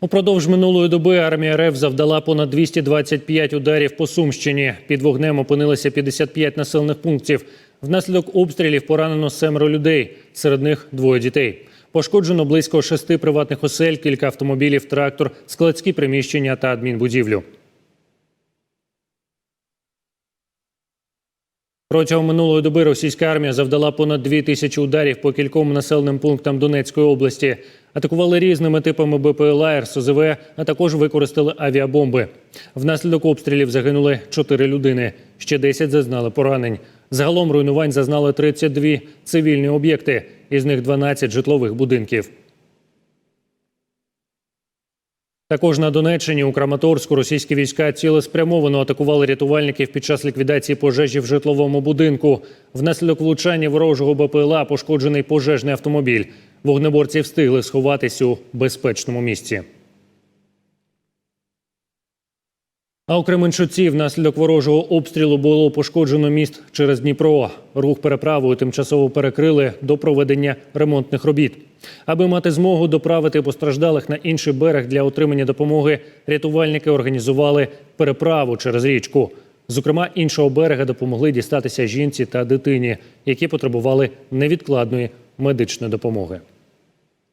Упродовж минулої доби армія РФ завдала понад 225 ударів по Сумщині. Під вогнем опинилося 55 населених пунктів. Внаслідок обстрілів поранено семеро людей, серед них двоє дітей. Пошкоджено близько шести приватних осель, кілька автомобілів, трактор, складські приміщення та адмінбудівлю. Протягом минулої доби російська армія завдала понад дві тисячі ударів по кільком населеним пунктам Донецької області. Атакували різними типами БПЛА, РСЗВ, а також використали авіабомби. Внаслідок обстрілів загинули чотири людини. Ще 10 зазнали поранень. Загалом руйнувань зазнали 32 цивільні об'єкти, із них 12 житлових будинків. Також на Донеччині у Краматорську російські війська цілеспрямовано атакували рятувальників під час ліквідації пожежі в житловому будинку. Внаслідок влучання ворожого БПЛА пошкоджений пожежний автомобіль. Вогнеборці встигли сховатись у безпечному місці. А у Кременчуці внаслідок ворожого обстрілу було пошкоджено міст через Дніпро. Рух переправою тимчасово перекрили до проведення ремонтних робіт. Аби мати змогу доправити постраждалих на інший берег для отримання допомоги, рятувальники організували переправу через річку. Зокрема, іншого берега допомогли дістатися жінці та дитині, які потребували невідкладної медичної допомоги.